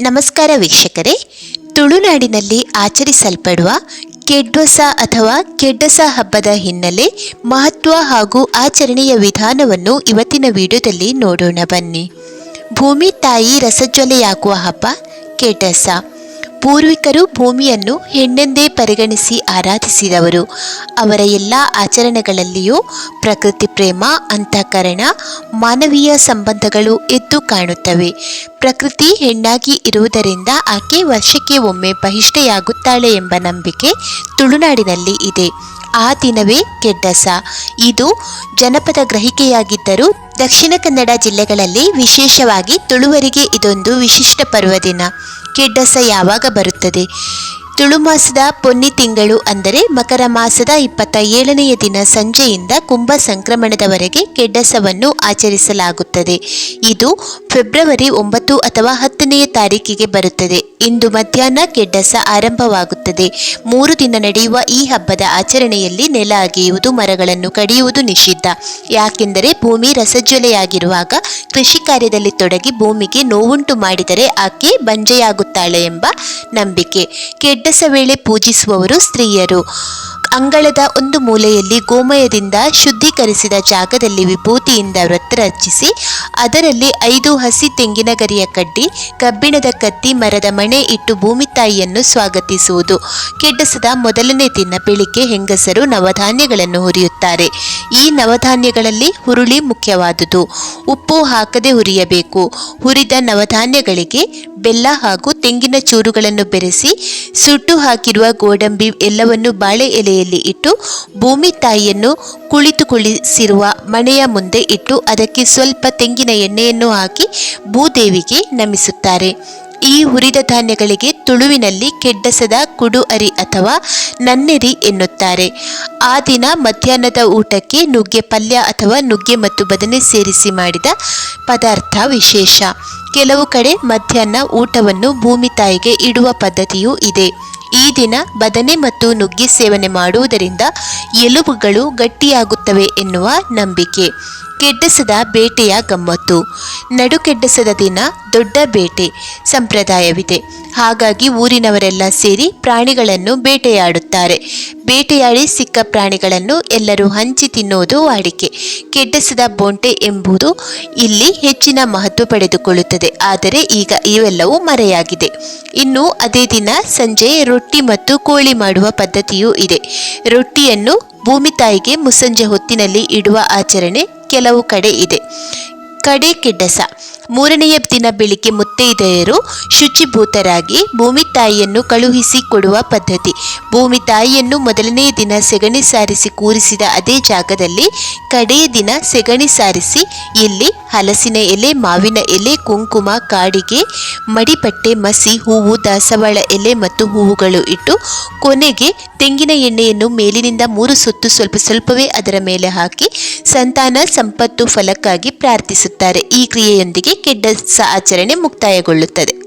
ನಮಸ್ಕಾರ ವೀಕ್ಷಕರೇ. ತುಳುನಾಡಿನಲ್ಲಿ ಆಚರಿಸಲ್ಪಡುವ ಕೆಡ್ವಸ ಅಥವಾ ಕೆಡ್ಡಸ ಹಬ್ಬದ ಹಿನ್ನೆಲೆ ಮಹತ್ವ ಹಾಗೂ ಆಚರಣೆಯ ವಿಧಾನವನ್ನು ಇವತ್ತಿನ ವಿಡಿಯೋದಲ್ಲಿ ನೋಡೋಣ ಬನ್ನಿ. ಭೂಮಿ ತಾಯಿ ರಸಜ್ವಲೆಯಾಗುವ ಹಬ್ಬ ಕೆಡ್ಡಸ ಪೂರ್ವಿಕರು ಭೂಮಿಯನ್ನು ಹೆಣ್ಣೆಂದೇ ಪರಿಗಣಿಸಿ ಆರಾಧಿಸಿದವರು. ಅವರ ಎಲ್ಲ ಆಚರಣೆಗಳಲ್ಲಿಯೂ ಪ್ರಕೃತಿ ಪ್ರೇಮ, ಅಂತಃಕರಣ, ಮಾನವೀಯ ಸಂಬಂಧಗಳು ಎದ್ದು ಕಾಣುತ್ತವೆ. ಪ್ರಕೃತಿ ಹೆಣ್ಣಾಗಿ ಇರುವುದರಿಂದ ಆಕೆ ವರ್ಷಕ್ಕೆ ಒಮ್ಮೆ ಬಹಿಷ್ಠೆಯಾಗುತ್ತಾಳೆ ಎಂಬ ನಂಬಿಕೆ ತುಳುನಾಡಿನಲ್ಲಿ ಇದೆ. ಆ ದಿನವೇ ಕೆಡ್ಡಸ. ಇದು ಜನಪದ ಗ್ರಹಿಕೆಯಾಗಿದ್ದರೂ ದಕ್ಷಿಣ ಕನ್ನಡ ಜಿಲ್ಲೆಗಳಲ್ಲಿ ವಿಶೇಷವಾಗಿ ತುಳುವರಿಗೆ ಇದೊಂದು ವಿಶಿಷ್ಟ ಪರ್ವದಿನ. ಕೆಡ್ಡಸ ಯಾವಾಗ ಬರುತ್ತದೆ? ತುಳು ಮಾಸದ ಪೊನ್ನಿ ತಿಂಗಳು ಅಂದರೆ ಮಕರ ಮಾಸದ ಇಪ್ಪತ್ತ ಏಳನೆಯ ದಿನ ಸಂಜೆಯಿಂದ ಕುಂಭ ಸಂಕ್ರಮಣದವರೆಗೆ ಕೆಡ್ಡಸವನ್ನು ಆಚರಿಸಲಾಗುತ್ತದೆ. ಇದು ಫೆಬ್ರವರಿ ಒಂಬತ್ತು ಅಥವಾ ಹತ್ತನೆಯ ತಾರೀಕಿಗೆ ಬರುತ್ತದೆ. ಇಂದು ಮಧ್ಯಾಹ್ನ ಕೆಡ್ಡಸ ಆರಂಭವಾಗುತ್ತದೆ. ಮೂರು ದಿನ ನಡೆಯುವ ಈ ಹಬ್ಬದ ಆಚರಣೆಯಲ್ಲಿ ನೆಲ ಅಗೆಯುವುದು ಮರಗಳನ್ನು ಕಡಿಯುವುದು ನಿಷಿದ್ಧ. ಯಾಕೆಂದರೆ ಭೂಮಿ ರಸಜ್ವಲೆಯಾಗಿರುವಾಗ ಕೃಷಿ ಕಾರ್ಯದಲ್ಲಿ ತೊಡಗಿ ಭೂಮಿಗೆ ನೋವುಂಟು ಮಾಡಿದರೆ ಆಕೆ ಬಂಜೆಯಾಗುತ್ತಾಳೆ ಎಂಬ ನಂಬಿಕೆ. ಕೆಡ್ಡಸ ವೇಳೆ ಪೂಜಿಸುವವರು ಸ್ತ್ರೀಯರು. ಅಂಗಳದ ಒಂದು ಮೂಲೆಯಲ್ಲಿ ಗೋಮಯದಿಂದ ಶುದ್ಧೀಕರಿಸಿದ ಜಾಗದಲ್ಲಿ ವಿಭೂತಿಯಿಂದ ವೃತ್ತ ರಚಿಸಿ, ಅದರಲ್ಲಿ ಐದು ಹಸಿ ತೆಂಗಿನ ಗರಿಯ ಕಡ್ಡಿ, ಕಬ್ಬಿಣದ ಕತ್ತಿ, ಮರದ ಮಣೆ ಇಟ್ಟು ಭೂಮಿ ತಾಯಿಯನ್ನು ಸ್ವಾಗತಿಸುವುದು. ಕೆಡ್ಡಸದ ಮೊದಲನೇ ದಿನ ಬೆಳಿಗ್ಗೆ ಹೆಂಗಸರು ನವಧಾನ್ಯಗಳನ್ನು ಹುರಿಯುತ್ತಾರೆ. ಈ ನವಧಾನ್ಯಗಳಲ್ಲಿ ಹುರುಳಿ ಮುಖ್ಯವಾದುದು. ಉಪ್ಪು ಹಾಕದೆ ಹುರಿಯಬೇಕು. ಹುರಿದ ನವಧಾನ್ಯಗಳಿಗೆ ಬೆಲ್ಲ ಹಾಗೂ ತೆಂಗಿನ ಚೂರುಗಳನ್ನು ಬೆರೆಸಿ, ಸುಟ್ಟು ಹಾಕಿರುವ ಗೋಡಂಬಿ ಎಲ್ಲವನ್ನು ಬಾಳೆ ಎಲೆಯಲ್ಲಿ ಇಟ್ಟು ಭೂಮಿ ತಾಯಿಯನ್ನು ಕುಳಿತು ಮನೆಯ ಮುಂದೆ ಇಟ್ಟು ಅದಕ್ಕೆ ಸ್ವಲ್ಪ ತೆಂಗಿನ ಎಣ್ಣೆಯನ್ನು ಹಾಕಿ ಭೂದೇವಿಗೆ ನಮಿಸುತ್ತಾರೆ. ಈ ಹುರಿದ ಧಾನ್ಯಗಳಿಗೆ ತುಳುವಿನಲ್ಲಿ ಕೆಡ್ಡಸದ ಕುಡು ಅರಿ ಅಥವಾ ನನ್ನೆರಿ ಎನ್ನುತ್ತಾರೆ. ಆ ದಿನ ಮಧ್ಯಾಹ್ನದ ಊಟಕ್ಕೆ ನುಗ್ಗೆ ಪಲ್ಯ ಅಥವಾ ನುಗ್ಗೆ ಮತ್ತು ಬದನೆ ಸೇರಿಸಿ ಮಾಡಿದ ಪದಾರ್ಥ ವಿಶೇಷ. ಕೆಲವು ಕಡೆ ಮಧ್ಯಾಹ್ನ ಊಟವನ್ನು ಭೂಮಿ ತಾಯಿಗೆ ಇಡುವ ಪದ್ಧತಿಯೂ ಇದೆ. ಈ ದಿನ ಬದನೆ ಮತ್ತು ನುಗ್ಗೆ ಸೇವನೆ ಮಾಡುವುದರಿಂದ ಎಲುಬುಗಳು ಗಟ್ಟಿಯಾಗುತ್ತವೆ ಎನ್ನುವ ನಂಬಿಕೆ. ಕೆಡ್ಡಸದ ಬೇಟೆಯ ಗಮ್ಮತ್ತು. ನಡುಕೆಡ್ಡಸದ ದಿನ ದೊಡ್ಡ ಬೇಟೆ ಸಂಪ್ರದಾಯವಿದೆ. ಹಾಗಾಗಿ ಊರಿನವರೆಲ್ಲ ಸೇರಿ ಪ್ರಾಣಿಗಳನ್ನು ಬೇಟೆಯಾಡುತ್ತಾರೆ. ಬೇಟೆಯಾಡಿ ಸಿಕ್ಕ ಪ್ರಾಣಿಗಳನ್ನು ಎಲ್ಲರೂ ಹಂಚಿ ತಿನ್ನುವುದು ವಾಡಿಕೆ. ಕೆಡ್ಡಸದ ಬೊಂಟೆ ಎಂಬುದು ಇಲ್ಲಿ ಹೆಚ್ಚಿನ ಮಹತ್ವ ಪಡೆದುಕೊಳ್ಳುತ್ತದೆ. ಆದರೆ ಈಗ ಇವೆಲ್ಲವೂ ಮರೆಯಾಗಿದೆ. ಇನ್ನು ಅದೇ ದಿನ ಸಂಜೆ ರೊಟ್ಟಿ ಮತ್ತು ಕೋಳಿ ಮಾಡುವ ಪದ್ಧತಿಯೂ ಇದೆ. ರೊಟ್ಟಿಯನ್ನು ಭೂಮಿ ತಾಯಿಗೆ ಮುಸ್ಸಂಜೆ ಹೊತ್ತಿನಲ್ಲಿ ಇಡುವ ಆಚರಣೆ ಕೆಲವು ಕಡೆ ಇದೆ. ಕಡೆ ಕೆಡ್ಡಸ ಮೂರನೆಯ ದಿನ ಬೆಳಿಗ್ಗೆ ಮುತ್ತೈದೆಯರು ಶುಚಿಭೂತರಾಗಿ ಭೂಮಿ ತಾಯಿಯನ್ನು ಕಳುಹಿಸಿ ಕೊಡುವ ಪದ್ಧತಿ. ಭೂಮಿ ತಾಯಿಯನ್ನು ಮೊದಲನೆಯ ದಿನ ಸೆಗಣಿ ಸಾರಿಸಿ ಕೂರಿಸಿದ ಅದೇ ಜಾಗದಲ್ಲಿ ಕಡೆಯ ದಿನ ಸೆಗಣಿ ಸಾರಿಸಿ ಇಲ್ಲಿ ಹಲಸಿನ ಎಲೆ, ಮಾವಿನ ಎಲೆ, ಕುಂಕುಮ, ಕಾಡಿಗೆ, ಮಡಿಪಟ್ಟೆ, ಮಸಿ, ಹೂವು, ದಾಸವಾಳ ಎಲೆ ಮತ್ತು ಹೂವುಗಳು ಇಟ್ಟು ಕೊನೆಗೆ ತೆಂಗಿನ ಎಣ್ಣೆಯನ್ನು ಮೇಲಿನಿಂದ ಮೂರು ಸುತ್ತು ಸ್ವಲ್ಪ ಸ್ವಲ್ಪವೇ ಅದರ ಮೇಲೆ ಹಾಕಿ ಸಂತಾನ ಸಂಪತ್ತು ಫಲಕ್ಕಾಗಿ ಪ್ರಾರ್ಥಿಸುತ್ತಾರೆ. ಈ ಕ್ರಿಯೆಯೊಂದಿಗೆ ಕೆಡ್ಡ ಆಚರಣೆ ಮುಕ್ತಾಯಗೊಳ್ಳುತ್ತದೆ.